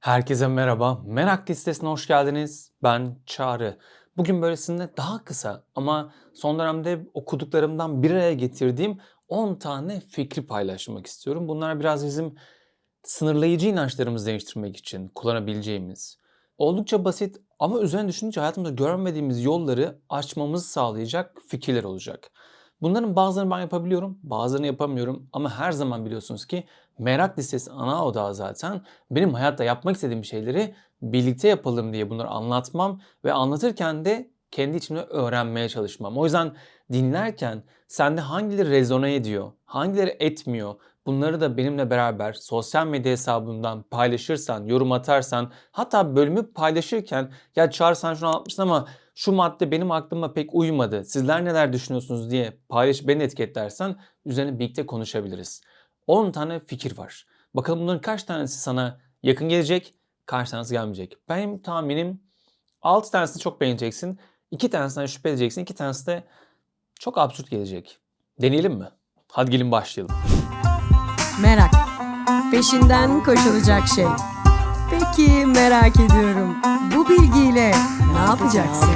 Herkese merhaba. Merak listesine hoş geldiniz. Ben Çağrı. Bugün böylesine daha kısa ama son dönemde okuduklarımdan bir araya getirdiğim 10 tane fikri paylaşmak istiyorum. Bunlar biraz bizim sınırlayıcı inançlarımızı değiştirmek için kullanabileceğimiz, oldukça basit ama üzerine düşününce hayatımızda görmediğimiz yolları açmamızı sağlayacak fikirler olacak. Bunların bazılarını ben yapabiliyorum, bazılarını yapamıyorum ama her zaman biliyorsunuz ki merak listesi ana odağı zaten benim hayatta yapmak istediğim şeyleri birlikte yapalım diye bunları anlatmam ve anlatırken de kendi içimde öğrenmeye çalışmam. O yüzden dinlerken sende hangileri rezone ediyor, hangileri etmiyor bunları da benimle beraber sosyal medya hesabından paylaşırsan, yorum atarsan hatta bölümü paylaşırken ya Çağrı sen şunu anlatmışsın ama şu madde benim aklıma pek uymadı. Sizler neler düşünüyorsunuz diye paylaş beni etiketlersen üzerine birlikte konuşabiliriz. 10 tane fikir var. Bakalım bunların kaç tanesi sana yakın gelecek, kaç tanesi gelmeyecek. Benim tahminim 6 tanesini çok beğeneceksin. 2 tanesinden şüphe edeceksin. 2 tanesi de çok absürt gelecek. Deneyelim mi? Hadi gelin başlayalım. Merak. Peşinden koşulacak şey. Peki merak ediyorum. Bilgiyle ne yapacaksın?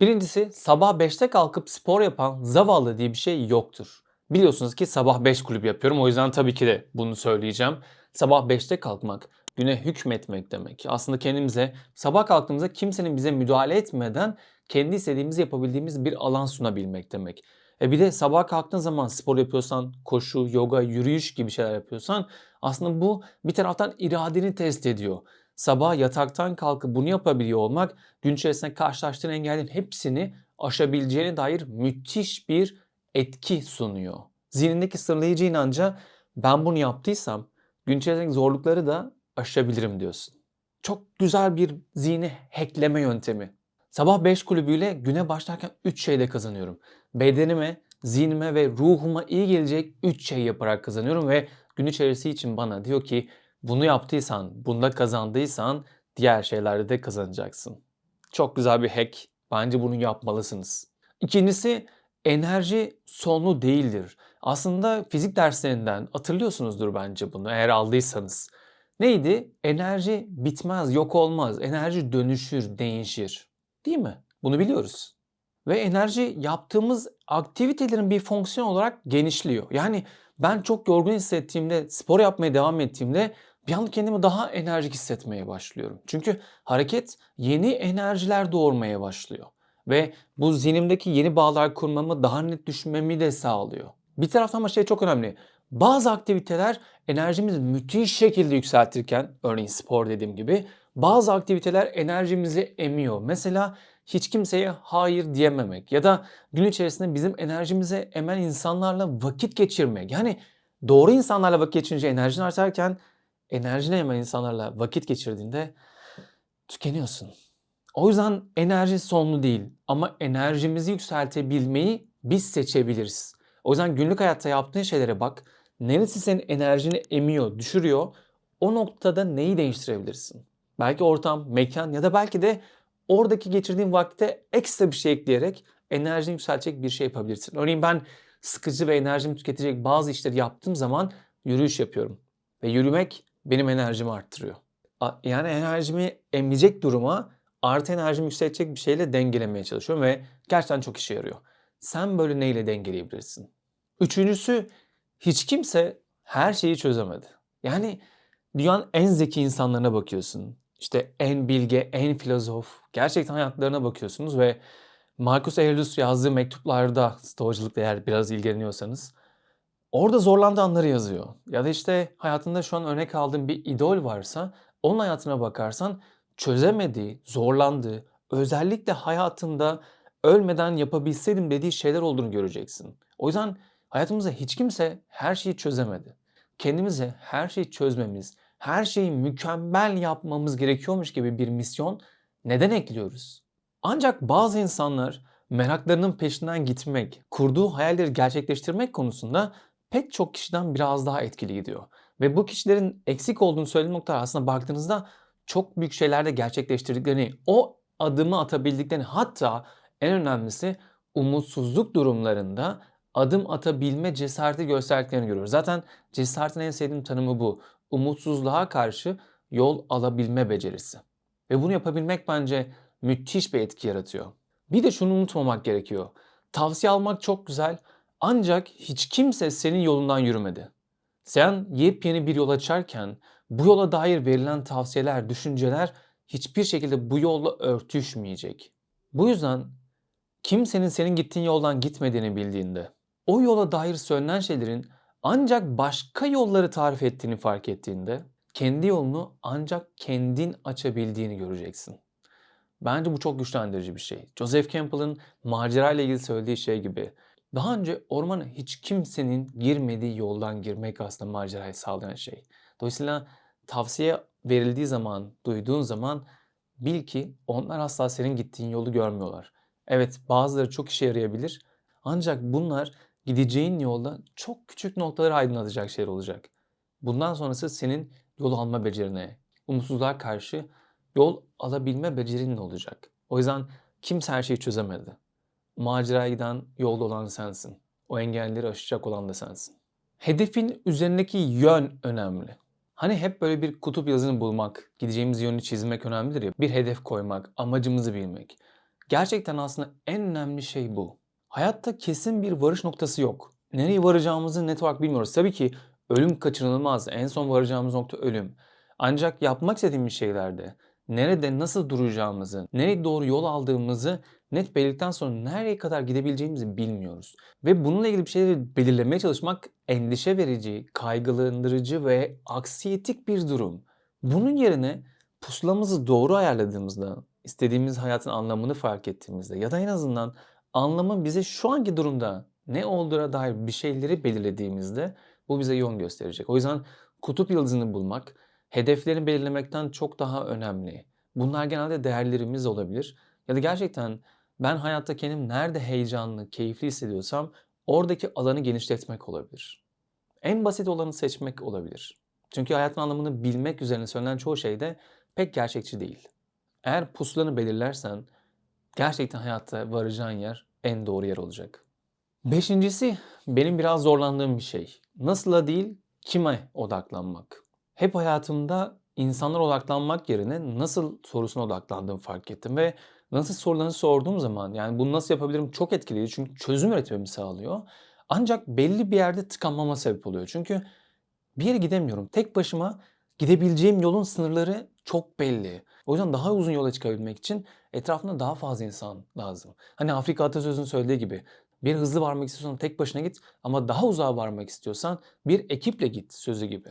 Birincisi sabah 5'te kalkıp spor yapan zavallı diye bir şey yoktur. Biliyorsunuz ki sabah 5 kulüp yapıyorum o yüzden tabii ki de bunu söyleyeceğim. Sabah 5'te kalkmak güne hükmetmek demek. Aslında kendimize sabah kalktığımızda kimsenin bize müdahale etmeden kendi istediğimizi yapabildiğimiz bir alan sunabilmek demek. E bir de sabah kalktığın zaman spor yapıyorsan, koşu, yoga, yürüyüş gibi şeyler yapıyorsan aslında bu bir taraftan iradeni test ediyor. Sabah yataktan kalkıp bunu yapabiliyor olmak gün içerisinde karşılaştığın engellerin hepsini aşabileceğine dair müthiş bir etki sunuyor. Zihnindeki sınırlayıcı inanca ben bunu yaptıysam gün içerisindeki zorlukları da aşabilirim diyorsun. Çok güzel bir zihni hackleme yöntemi. Sabah 5 kulübüyle güne başlarken 3 şeyde kazanıyorum. Bedenime, zihnime ve ruhuma iyi gelecek 3 şey yaparak kazanıyorum ve gün içerisi için bana diyor ki bunu yaptıysan, bunda kazandıysan diğer şeylerde de kazanacaksın. Çok güzel bir hack. Bence bunu yapmalısınız. İkincisi enerji sonlu değildir. Aslında fizik derslerinden hatırlıyorsunuzdur bence bunu eğer aldıysanız. Neydi? Enerji bitmez, yok olmaz. Enerji dönüşür, değişir. Değil mi? Bunu biliyoruz. Ve enerji yaptığımız aktivitelerin bir fonksiyon olarak genişliyor. Yani ben çok yorgun hissettiğimde, spor yapmaya devam ettiğimde bir anda kendimi daha enerjik hissetmeye başlıyorum. Çünkü hareket yeni enerjiler doğurmaya başlıyor. Ve bu zihnimdeki yeni bağlar kurmamı daha net düşünmemi de sağlıyor. Bir taraftan ama şey çok önemli. Bazı aktiviteler enerjimizi müthiş şekilde yükseltirken, örneğin spor dediğim gibi, bazı aktiviteler enerjimizi emiyor. Mesela hiç kimseye hayır diyememek ya da gün içerisinde bizim enerjimize emen insanlarla vakit geçirmek. Yani doğru insanlarla vakit geçirince enerjin artarken enerjini emen insanlarla vakit geçirdiğinde tükeniyorsun. O yüzden enerji sonlu değil ama enerjimizi yükseltebilmeyi biz seçebiliriz. O yüzden günlük hayatta yaptığın şeylere bak. Neresi senin enerjini emiyor, düşürüyor? O noktada neyi değiştirebilirsin? Belki ortam, mekan ya da belki de oradaki geçirdiğin vakte ekstra bir şey ekleyerek enerjini yükseltecek bir şey yapabilirsin. Örneğin ben sıkıcı ve enerjimi tüketecek bazı işleri yaptığım zaman yürüyüş yapıyorum. Ve yürümek benim enerjimi arttırıyor. Yani enerjimi emecek duruma artı enerjimi yükseltecek bir şeyle dengelemeye çalışıyorum ve gerçekten çok işe yarıyor. Sen böyle neyle dengeleyebilirsin? Üçüncüsü hiç kimse her şeyi çözemedi. Yani dünyanın en zeki insanlarına bakıyorsun. İşte en bilge, en filozof, gerçekten hayatlarına bakıyorsunuz ve Marcus Aurelius yazdığı mektuplarda stoğacılıkla eğer biraz ilgileniyorsanız orada zorlandığı anları yazıyor. Ya da işte hayatında şu an örnek aldığın bir idol varsa onun hayatına bakarsan çözemediği, zorlandığı, özellikle hayatında ölmeden yapabilseydim dediği şeyler olduğunu göreceksin. O yüzden hayatımızda hiç kimse her şeyi çözemedi. Kendimize her şeyi çözmemiz, her şeyi mükemmel yapmamız gerekiyormuş gibi bir misyon neden ekliyoruz? Ancak bazı insanlar meraklarının peşinden gitmek, kurduğu hayalleri gerçekleştirmek konusunda pek çok kişiden biraz daha etkili gidiyor. Ve bu kişilerin eksik olduğunu söylediğim noktalar aslında baktığınızda çok büyük şeylerde gerçekleştirdiklerini, o adımı atabildiklerini hatta en önemlisi umutsuzluk durumlarında adım atabilme cesareti gösterdiklerini görüyoruz. Zaten cesaretin en sevdiğim tanımı bu. Umutsuzluğa karşı yol alabilme becerisi. Ve bunu yapabilmek bence müthiş bir etki yaratıyor. Bir de şunu unutmamak gerekiyor. Tavsiye almak çok güzel ancak hiç kimse senin yolundan yürümedi. Sen yepyeni bir yol açarken bu yola dair verilen tavsiyeler, düşünceler hiçbir şekilde bu yolla örtüşmeyecek. Bu yüzden kimsenin senin gittiğin yoldan gitmediğini bildiğinde, o yola dair söylenen şeylerin ancak başka yolları tarif ettiğini fark ettiğinde, kendi yolunu ancak kendin açabildiğini göreceksin. Bence bu çok güçlendirici bir şey. Joseph Campbell'ın macera ile ilgili söylediği şey gibi. Daha önce ormana hiç kimsenin girmediği yoldan girmek aslında macerayı sağlayan şey. Dolayısıyla tavsiye verildiği zaman, duyduğun zaman bil ki onlar asla senin gittiğin yolu görmüyorlar. Evet bazıları çok işe yarayabilir ancak bunlar gideceğin yolda çok küçük noktaları aydınlatacak şeyler olacak. Bundan sonrası senin yol alma becerine, umutsuzluğa karşı yol alabilme becerin olacak. O yüzden kimse her şeyi çözemedi. Maceraya giden yolda olan sensin. O engelleri aşacak olan da sensin. Hedefin üzerindeki yön önemli. Hani hep böyle bir kutup yazını bulmak, gideceğimiz yönü çizmek önemlidir ya. Bir hedef koymak, amacımızı bilmek. Gerçekten aslında en önemli şey bu. Hayatta kesin bir varış noktası yok. Nereye varacağımızı net olarak bilmiyoruz. Tabii ki ölüm kaçınılmaz. En son varacağımız nokta ölüm. Ancak yapmak istediğimiz şeylerde nerede nasıl duracağımızı, nereye doğru yol aldığımızı net belirledikten sonra nereye kadar gidebileceğimizi bilmiyoruz. Ve bununla ilgili bir şeyleri belirlemeye çalışmak endişe verici, kaygılandırıcı ve aksiyetik bir durum. Bunun yerine pusulamızı doğru ayarladığımızda, istediğimiz hayatın anlamını fark ettiğimizde ya da en azından anlamın bize şu anki durumda ne olduğuna dair bir şeyleri belirlediğimizde bu bize yön gösterecek. O yüzden kutup yıldızını bulmak, hedeflerini belirlemekten çok daha önemli. Bunlar genelde değerlerimiz olabilir. Ya da gerçekten ben hayatta kendim nerede heyecanlı, keyifli hissediyorsam oradaki alanı genişletmek olabilir. En basit olanı seçmek olabilir. Çünkü hayatın anlamını bilmek üzerine söylenen çoğu şey de pek gerçekçi değil. Eğer pusulanı belirlersen gerçekten hayatta varacağın yer en doğru yer olacak. Beşincisi benim biraz zorlandığım bir şey. Nasıla değil kime odaklanmak. Hep hayatımda insanlar odaklanmak yerine nasıl sorusuna odaklandığımı fark ettim ve nasıl sorularını sorduğum zaman yani bunu nasıl yapabilirim çok etkiliyor çünkü çözüm üretmemi sağlıyor. Ancak belli bir yerde tıkanmama sebep oluyor. Çünkü bir yere gidemiyorum. Tek başıma gidebileceğim yolun sınırları çok belli. O yüzden daha uzun yola çıkabilmek için etrafında daha fazla insan lazım. Hani Afrika atasözünün söylediği gibi bir hızlı varmak istiyorsan tek başına git ama daha uzağa varmak istiyorsan bir ekiple git sözü gibi.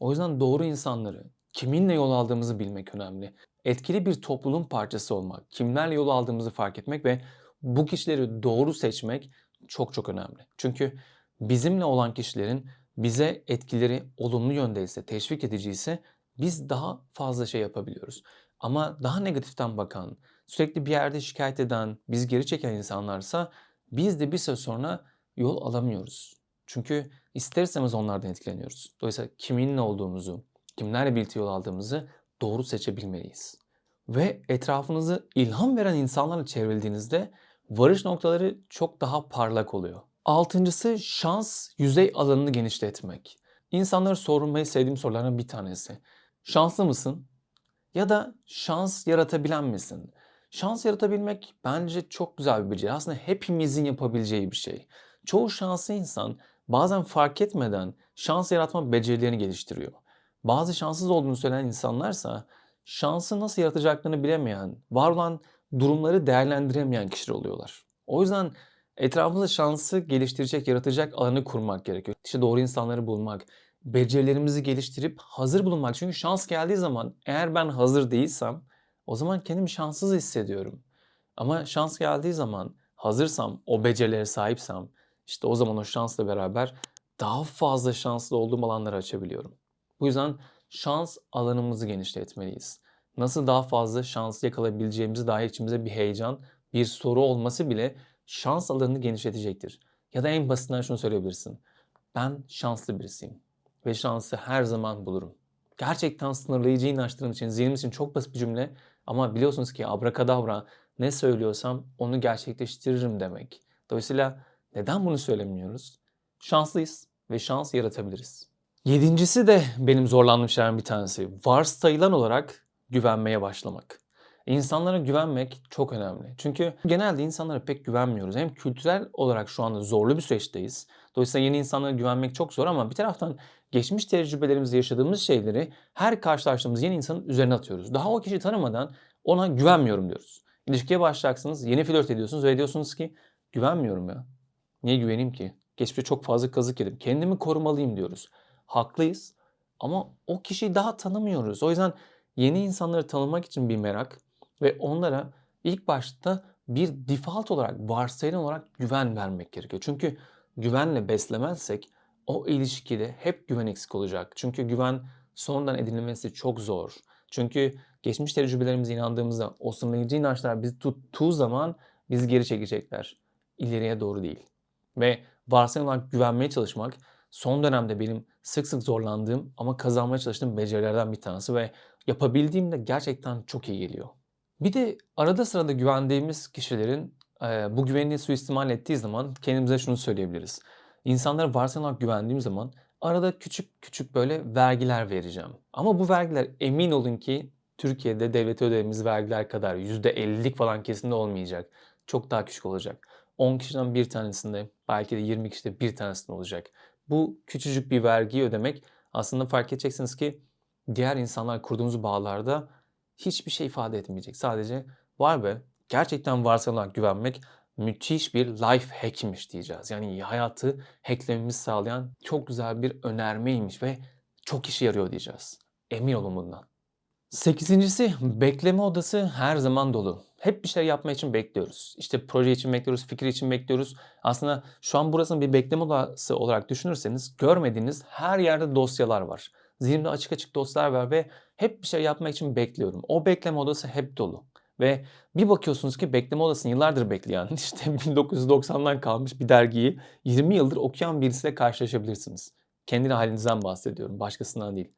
O yüzden doğru insanları, kiminle yol aldığımızı bilmek önemli. Etkili bir topluluğun parçası olmak, kimlerle yol aldığımızı fark etmek ve bu kişileri doğru seçmek çok çok önemli. Çünkü bizimle olan kişilerin bize etkileri olumlu yöndeyse, teşvik ediciyse biz daha fazla şey yapabiliyoruz. Ama daha negatiften bakan, sürekli bir yerde şikayet eden, biz geri çeken insanlarsa biz de bir süre sonra yol alamıyoruz. Çünkü ister istemez onlardan etkileniyoruz. Dolayısıyla kiminle olduğumuzu, kimlerle birlikte yol aldığımızı doğru seçebilmeliyiz. Ve etrafınızı ilham veren insanlarla çevrildiğinizde varış noktaları çok daha parlak oluyor. Altıncısı şans yüzey alanını genişletmek. İnsanlara sorulmayı sevdiğim sorulardan bir tanesi. Şanslı mısın? Ya da şans yaratabilen misin? Şans yaratabilmek bence çok güzel bir beceri. Aslında hepimizin yapabileceği bir şey. Çoğu şanslı insan bazen fark etmeden şans yaratma becerilerini geliştiriyor. Bazı şanssız olduğunu söyleyen insanlarsa şansı nasıl yaratacaklarını bilemeyen, var olan durumları değerlendiremeyen kişiler oluyorlar. O yüzden etrafımızda şansı geliştirecek, yaratacak alanı kurmak gerekiyor. İşte doğru insanları bulmak, becerilerimizi geliştirip hazır bulunmak. Çünkü şans geldiği zaman eğer ben hazır değilsem o zaman kendimi şanssız hissediyorum. Ama şans geldiği zaman hazırsam, o becerilere sahipsem işte o zaman o şansla beraber daha fazla şanslı olduğum alanları açabiliyorum. Bu yüzden şans alanımızı genişletmeliyiz. Nasıl daha fazla şans yakalayabileceğimizi dair içimize bir heyecan, bir soru olması bile şans alanını genişletecektir. Ya da en basitinden şunu söyleyebilirsin. Ben şanslı birisiyim ve şansı her zaman bulurum. Gerçekten sınırlayıcı inançlarım için, zihnim için çok basit bir cümle ama biliyorsunuz ki abrakadabra ne söylüyorsam onu gerçekleştiririm demek. Dolayısıyla Neden bunu söylemiyoruz? Şanslıyız ve şans yaratabiliriz. Yedincisi de benim zorlandığım şeylerden bir tanesi. Varsayılan olarak güvenmeye başlamak. İnsanlara güvenmek çok önemli. Çünkü genelde insanlara pek güvenmiyoruz. Hem kültürel olarak şu anda zorlu bir süreçteyiz. Dolayısıyla yeni insanlara güvenmek çok zor ama bir taraftan geçmiş tecrübelerimizde yaşadığımız şeyleri her karşılaştığımız yeni insanın üzerine atıyoruz. Daha o kişi tanımadan ona güvenmiyorum diyoruz. İlişkiye başlayacaksınız, yeni flört ediyorsunuz ve diyorsunuz ki güvenmiyorum ya. Niye güveneyim ki? Geçmişte çok fazla kazık yedim. Kendimi korumalıyım diyoruz. Haklıyız ama o kişiyi daha tanımıyoruz. O yüzden yeni insanları tanımak için bir merak ve onlara ilk başta bir default olarak, varsayılan olarak güven vermek gerekiyor. Çünkü güvenle beslemezsek o ilişkide hep güven eksik olacak. Çünkü güven sonradan edinilmesi çok zor. Çünkü geçmiş tecrübelerimize inandığımızda o sınırlayıcı inançlar bizi tuttuğu zaman bizi geri çekecekler. İleriye doğru değil. Ve varsayılan olarak güvenmeye çalışmak son dönemde benim sık sık zorlandığım ama kazanmaya çalıştığım becerilerden bir tanesi ve yapabildiğimde gerçekten çok iyi geliyor. Bir de arada sırada güvendiğimiz kişilerin e, bu güvenini suistimal ettiği zaman kendimize şunu söyleyebiliriz. İnsanlara varsayılan olarak güvendiğim zaman arada küçük küçük böyle vergiler vereceğim. Ama bu vergiler emin olun ki Türkiye'de devlete ödediğimiz vergiler kadar %50'lik falan kesinlikle olmayacak. Çok daha küçük olacak. 10 kişiden bir tanesinde belki de 20 kişide bir tanesinde olacak. Bu küçücük bir vergiyi ödemek aslında fark edeceksiniz ki diğer insanlar kurduğumuz bağlarda hiçbir şey ifade etmeyecek. Sadece var be gerçekten varsayılan olarak güvenmek müthiş bir life hack'miş diyeceğiz. Yani hayatı hacklememizi sağlayan çok güzel bir önermeymiş ve çok işe yarıyor diyeceğiz. Emin olun bundan. Sekizincisi bekleme odası her zaman dolu. Hep bir şey yapma için bekliyoruz. İşte proje için bekliyoruz, fikir için bekliyoruz. Aslında şu an burasını bir bekleme odası olarak düşünürseniz görmediğiniz her yerde dosyalar var. Zihnimde açık açık dosyalar var ve hep bir şey yapmak için bekliyorum. O bekleme odası hep dolu. Ve bir bakıyorsunuz ki bekleme odasını yıllardır bekleyen, işte 1990'dan kalmış bir dergiyi 20 yıldır okuyan birisiyle karşılaşabilirsiniz. Kendi halinizden bahsediyorum, başkasından değil.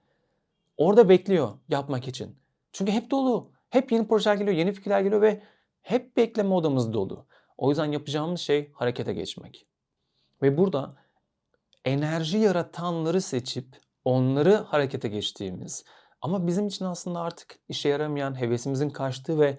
Orada bekliyor yapmak için. Çünkü hep dolu. Hep yeni projeler geliyor, yeni fikirler geliyor ve hep bekleme odamız dolu. O yüzden yapacağımız şey harekete geçmek. Ve burada enerji yaratanları seçip onları harekete geçtiğimiz ama bizim için aslında artık işe yaramayan, hevesimizin kaçtığı ve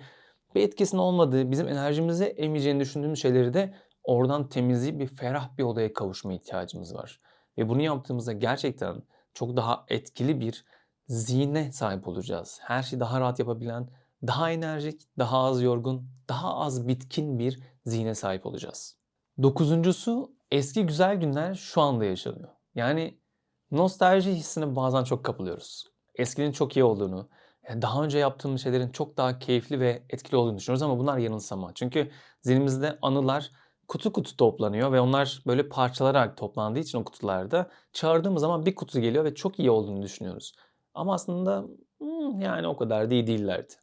bir etkisinin olmadığı, bizim enerjimizi emeceğini düşündüğümüz şeyleri de oradan temizleyip bir ferah bir odaya kavuşma ihtiyacımız var. Ve bunu yaptığımızda gerçekten çok daha etkili bir zihne sahip olacağız. Her şeyi daha rahat yapabilen, daha enerjik, daha az yorgun, daha az bitkin bir zihne sahip olacağız. Dokuzuncusu eski güzel günler şu anda yaşanıyor. Yani nostalji hissine bazen çok kapılıyoruz. Eskinin çok iyi olduğunu, daha önce yaptığımız şeylerin çok daha keyifli ve etkili olduğunu düşünüyoruz ama bunlar yanılsama. Çünkü zihnimizde anılar kutu kutu toplanıyor ve onlar böyle parçalanarak toplandığı için o kutularda çağırdığımız zaman bir kutu geliyor ve çok iyi olduğunu düşünüyoruz. Ama aslında hmm, yani o kadar da iyi değillerdi.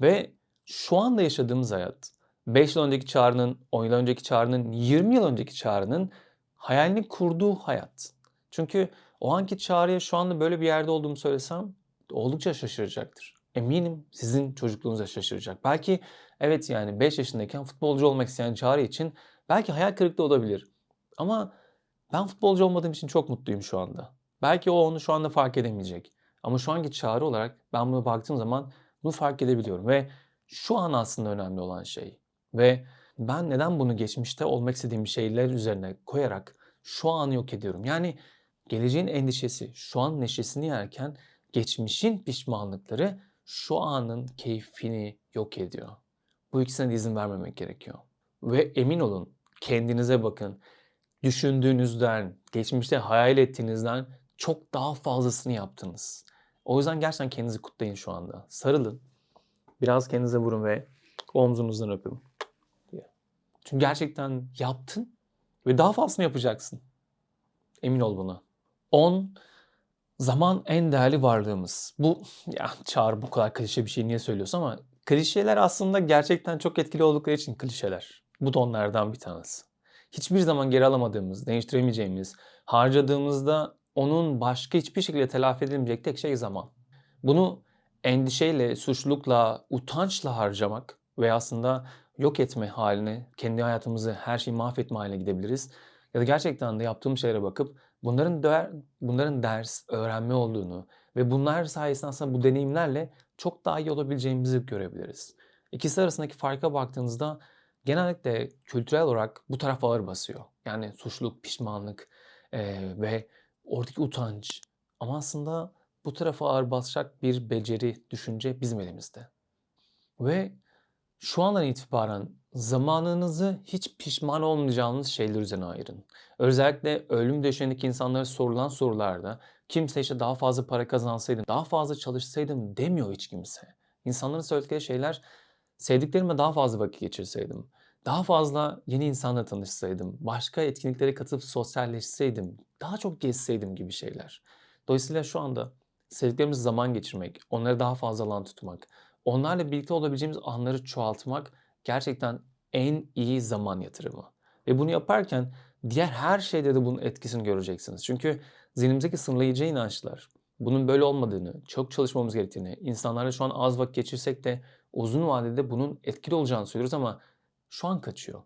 Ve şu anda yaşadığımız hayat 5 yıl önceki çağrının, 10 yıl önceki çağrının, 20 yıl önceki çağrının hayalini kurduğu hayat. Çünkü o anki çağrıya şu anda böyle bir yerde olduğumu söylesem oldukça şaşıracaktır. Eminim sizin çocukluğunuz da şaşıracak. Belki evet yani 5 yaşındayken futbolcu olmak isteyen çağrı için belki hayal kırıklığı olabilir. Ama ben futbolcu olmadığım için çok mutluyum şu anda. Belki o onu şu anda fark edemeyecek. Ama şu anki çağrı olarak ben buna baktığım zaman bunu fark edebiliyorum. Ve şu an aslında önemli olan şey. Ve ben neden bunu geçmişte olmak istediğim şeyler üzerine koyarak şu anı yok ediyorum. Yani geleceğin endişesi, şu an neşesini yerken geçmişin pişmanlıkları şu anın keyfini yok ediyor. Bu ikisine de izin vermemek gerekiyor. Ve emin olun kendinize bakın. Düşündüğünüzden, geçmişte hayal ettiğinizden çok daha fazlasını yaptınız. O yüzden gerçekten kendinizi kutlayın şu anda. Sarılın. Biraz kendinize vurun ve omzunuzdan öpün. Çünkü gerçekten yaptın ve daha fazlasını yapacaksın. Emin ol buna. 10. Zaman en değerli varlığımız. Bu ya çağır bu kadar klişe bir şey niye söylüyorsun ama klişeler aslında gerçekten çok etkili oldukları için klişeler. Bu da onlardan bir tanesi. Hiçbir zaman geri alamadığımız, değiştiremeyeceğimiz, harcadığımızda onun başka hiçbir şekilde telafi edilemeyecek tek şey zaman. Bunu endişeyle, suçlulukla, utançla harcamak ve aslında yok etme haline, kendi hayatımızı her şeyi mahvetme haline gidebiliriz. Ya da gerçekten de yaptığım şeylere bakıp bunların der, bunların ders, öğrenme olduğunu ve bunlar sayesinde aslında bu deneyimlerle çok daha iyi olabileceğimizi görebiliriz. İkisi arasındaki farka baktığınızda genellikle kültürel olarak bu taraf ağır basıyor. Yani suçluluk, pişmanlık eee, ve oradaki utanç. Ama aslında bu tarafa ağır basacak bir beceri, düşünce bizim elimizde. Ve şu andan itibaren zamanınızı hiç pişman olmayacağınız şeyler üzerine ayırın. Özellikle ölüm döşeğindeki insanlara sorulan sorularda kimse işte daha fazla para kazansaydım, daha fazla çalışsaydım demiyor hiç kimse. İnsanların söyledikleri şeyler sevdiklerimle daha fazla vakit geçirseydim, daha fazla yeni insanla tanışsaydım, başka etkinliklere katılıp sosyalleşseydim, daha çok gezseydim gibi şeyler. Dolayısıyla şu anda sevdiklerimiz zaman geçirmek, onları daha fazla alan tutmak, onlarla birlikte olabileceğimiz anları çoğaltmak gerçekten en iyi zaman yatırımı. Ve bunu yaparken diğer her şeyde de bunun etkisini göreceksiniz. Çünkü zihnimizdeki sınırlayıcı inançlar, bunun böyle olmadığını, çok çalışmamız gerektiğini, insanlarla şu an az vakit geçirsek de uzun vadede bunun etkili olacağını söylüyoruz ama şu an kaçıyor.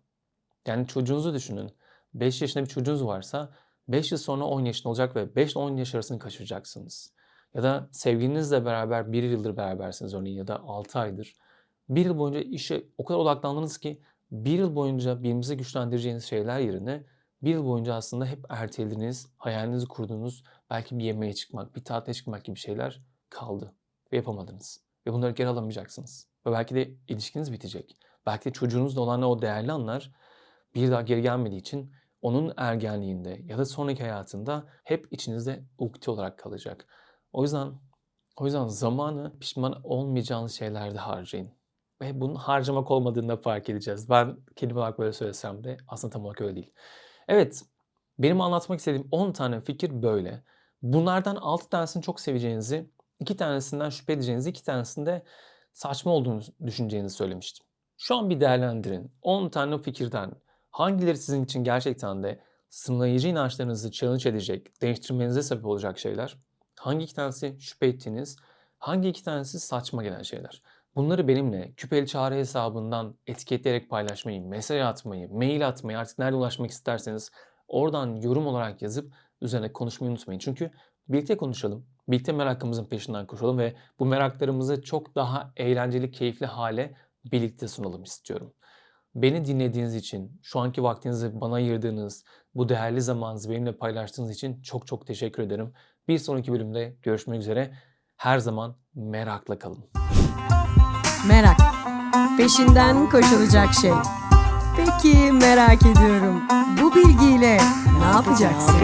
Yani çocuğunuzu düşünün. 5 yaşında bir çocuğunuz varsa 5 yıl sonra 10 yaşında olacak ve 5 ile 10 yaş arasını kaçıracaksınız. Ya da sevgilinizle beraber 1 yıldır berabersiniz örneğin ya da 6 aydır. 1 yıl boyunca işe o kadar odaklandınız ki 1 yıl boyunca birbirinizi güçlendireceğiniz şeyler yerine 1 yıl boyunca aslında hep ertelediğiniz, hayalinizi kurduğunuz belki bir yemeğe çıkmak, bir tatile çıkmak gibi şeyler kaldı ve yapamadınız. Ve bunları geri alamayacaksınız. Ve belki de ilişkiniz bitecek. Belki de çocuğunuzla olan o değerli anlar bir daha geri gelmediği için onun ergenliğinde ya da sonraki hayatında hep içinizde ukde olarak kalacak. O yüzden o yüzden zamanı pişman olmayacağınız şeylerde harcayın. Ve bunun harcamak olmadığını fark edeceğiz. Ben kelime olarak böyle söylesem de aslında tam olarak öyle değil. Evet, benim anlatmak istediğim 10 tane fikir böyle. Bunlardan 6 tanesini çok seveceğinizi, 2 tanesinden şüphe edeceğinizi, 2 tanesinde saçma olduğunu düşüneceğinizi söylemiştim. Şu an bir değerlendirin. 10 tane fikirden hangileri sizin için gerçekten de sınırlayıcı inançlarınızı challenge edecek, değiştirmenize sebep olacak şeyler? Hangi iki tanesi şüphe ettiğiniz, hangi iki tanesi saçma gelen şeyler? Bunları benimle Küpeli Çağrı hesabından etiketleyerek paylaşmayı, mesaj atmayı, mail atmayı artık nerede ulaşmak isterseniz oradan yorum olarak yazıp üzerine konuşmayı unutmayın. Çünkü birlikte konuşalım, birlikte merakımızın peşinden koşalım ve bu meraklarımızı çok daha eğlenceli, keyifli hale birlikte sunalım istiyorum. Beni dinlediğiniz için, şu anki vaktinizi bana ayırdığınız, bu değerli zamanınızı benimle paylaştığınız için çok çok teşekkür ederim. Bir sonraki bölümde görüşmek üzere. Her zaman merakla kalın. Merak. Peşinden koşulacak şey. Peki merak ediyorum. Bu bilgiyle ne yapacaksın?